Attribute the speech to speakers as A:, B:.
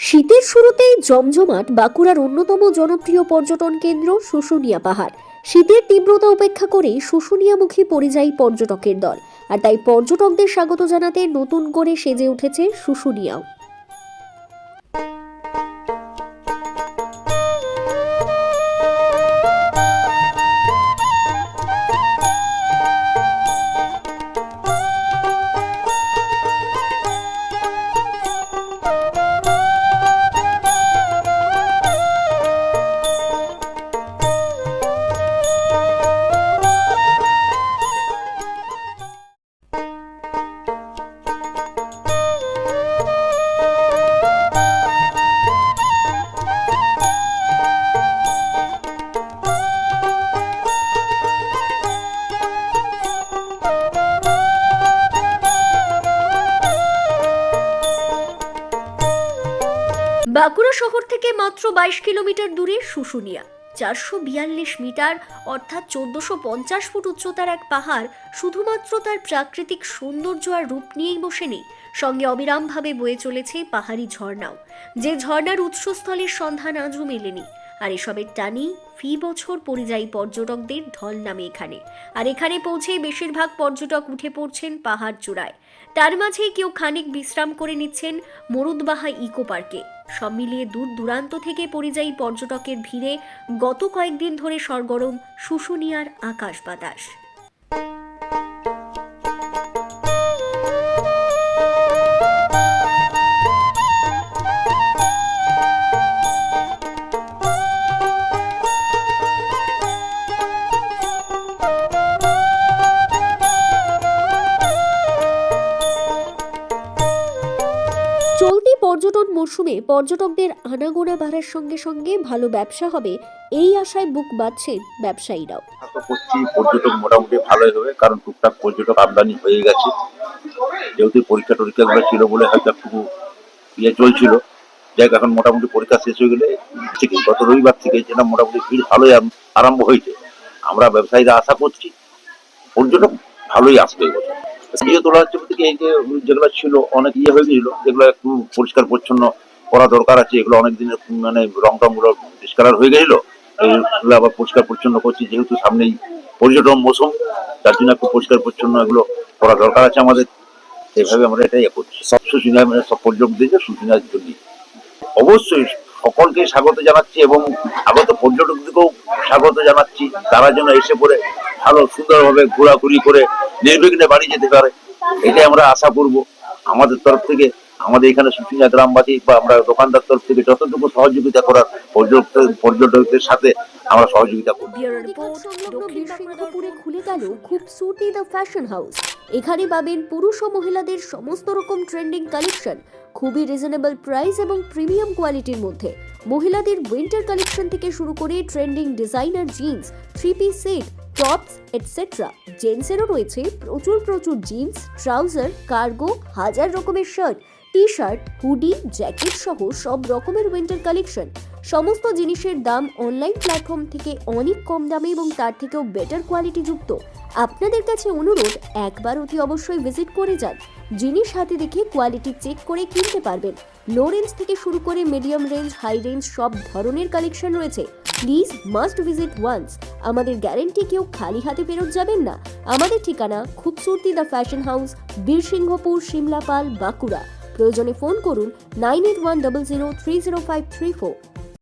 A: শীতের শুরুতেই জমজমাট বাঁকুড়ার অন্যতম জনপ্রিয় পর্যটন কেন্দ্র শুশুনিয়া পাহাড়। শীতের তীব্রতা উপেক্ষা করে শুশুনিয়ামুখী পরিযায়ী পর্যটকের দল। আর তাই পর্যটকদের স্বাগত জানাতে নতুন করে সেজে উঠেছে শুশুনিয়াও। বাঁকুড়া শহর থেকে মাত্র বাইশ কিলোমিটার দূরে শুশুনিয়া। চারশো বিয়াল্লিশ মিটার, অর্থাৎ চোদ্দশো পঞ্চাশ ফুট উচ্চতার এক পাহাড়, শুধুমাত্র তার প্রাকৃতিক সৌন্দর্য আর রূপ নিয়েই বসে নেই, সঙ্গে অবিরামভাবে বয়ে চলেছে পাহাড়ি ঝর্ণাও। যে ঝর্ণার উৎসস্থলের সন্ধান আজও মেলেনি। আর এসবের টানেই ফি বছর পরিযায়ী পর্যটকদের ঢল নামে এখানে। আর এখানে পৌঁছে বেশিরভাগ পর্যটক উঠে পড়ছেন পাহাড় চূড়ায়। তার মাঝে কেউ খানিক বিশ্রাম করে নিচ্ছেন মরুদবাহা ইকো পার্কে। সব মিলিয়ে দূর দূরান্ত থেকে পরিযায়ী পর্যটকের ভিড়ে গত কয়েকদিন ধরে সরগরম শুশুনিয়ার আকাশ বাতাস। মরশুমে পর্যটকদের আনাগোনা বাড়ার সঙ্গে সঙ্গে ভালো ব্যবসা হবে, এই আশায় বুক বাঁধছেন ব্যবসায়ীরাও।
B: পর্যটক মোটামুটি ভালোই হবে, কারণ টুকটাক পর্যটক আমদানি হয়ে গেছে। যেহেতু পরীক্ষা টরীক্ষাগুলো ছিল বলে হয়তো একটু ইয়ে চলছিল, যাই এখন মোটামুটি পরীক্ষা শেষ হয়ে গেলে থেকে গত রবিবার থেকে যেটা মোটামুটি ভিড় ভালোই আরম্ভ হয়েছে। আমরা ব্যবসায়ীরা আশা করছি পর্যটক ভালোই আসবে এবছর ইয়ে তোলা হচ্ছে বলতে কি এই যে যেগুলো ছিল, অনেক ইয়ে হয়ে গেছিল, যেগুলো একটু পরিষ্কার পরিচ্ছন্ন করা দরকার আছে, এগুলো অনেক দিনের মানে রং টংগুলো ডিসকালার হয়ে গেছিল এইগুলো আবার পরিষ্কার পরিচ্ছন্ন করছি, যেহেতু সামনেই পর্যটন মৌসুম, তার জন্য একটু পরিষ্কার পরিচ্ছন্ন এগুলো করা দরকার আছে আমাদের। সেইভাবে আমরা এটাই ইয়ে করছি। সব শুশুনিয়া মানে সব পর্যটকদের শুশুনিয়ার জন্য অবশ্যই সকলকে স্বাগত জানাচ্ছি এবং আগত পর্যটকদেরকেও স্বাগত জানাচ্ছি, তারা যেন এসে পড়ে ভালো সুন্দরভাবে ঘোরাঘুরি করে নির্বিঘ্নে বাড়ি যেতে পারে। এটাই আমরা আশা করব। আমাদের তরফ থেকে, আমাদের এখানে শুশুনিয়া গ্রামবাসী বা আমরা দোকানদার তরফ থেকে যতটুকু সহযোগিতা করার পর্যটক পর্যটকদের সাথে আমরা সহযোগিতা
A: বীরসিংহপুরে খুলে গেল খুবসুরতি দ্য ফ্যাশন হাউস। এখানে পাবেন পুরুষ ও মহিলাদের সমস্ত রকম ট্রেন্ডিং কালেকশন, খুবই রিজনেবল প্রাইস এবং প্রিমিয়াম কোয়ালিটির মধ্যে। মহিলাদের উইন্টার কালেকশন থেকে শুরু করে trending designer jeans, three piece set tops etcetera জেন্টসেরও রয়েছে প্রচুর প্রচুর জিন্স, ট্রাউজার, কার্গো, হাজার রকমের shirt T shirt hoodie, jacket সহ সব রকমের উইন্টার কালেকশন সমস্ত জিনিসের দাম অনলাইন প্ল্যাটফর্ম থেকে অনেক কম দামে এবং তার থেকেও বেটার কোয়ালিটি যুক্ত। আপনাদের কাছে অনুরোধ, একবার অতি অবশ্যই ভিজিট করে যান। জিনিস হাতে দেখে কোয়ালিটি চেক করে কিনতে পারবেন। লো রেঞ্জ থেকে শুরু করে মিডিয়াম রেঞ্জ হাই রেঞ্জ সব ধরনের কালেকশন রয়েছে। প্লিজ মাস্ট ভিজিট ওয়ান্স আমাদের গ্যারেন্টি কেউ খালি হাতে ফেরত যাবেন না। আমাদের ঠিকানা Khubsurti the fashion house Birsinghapur, Simlapal, Bankura. প্রয়োজনে ফোন করুন nine eight one double zero three zero five three four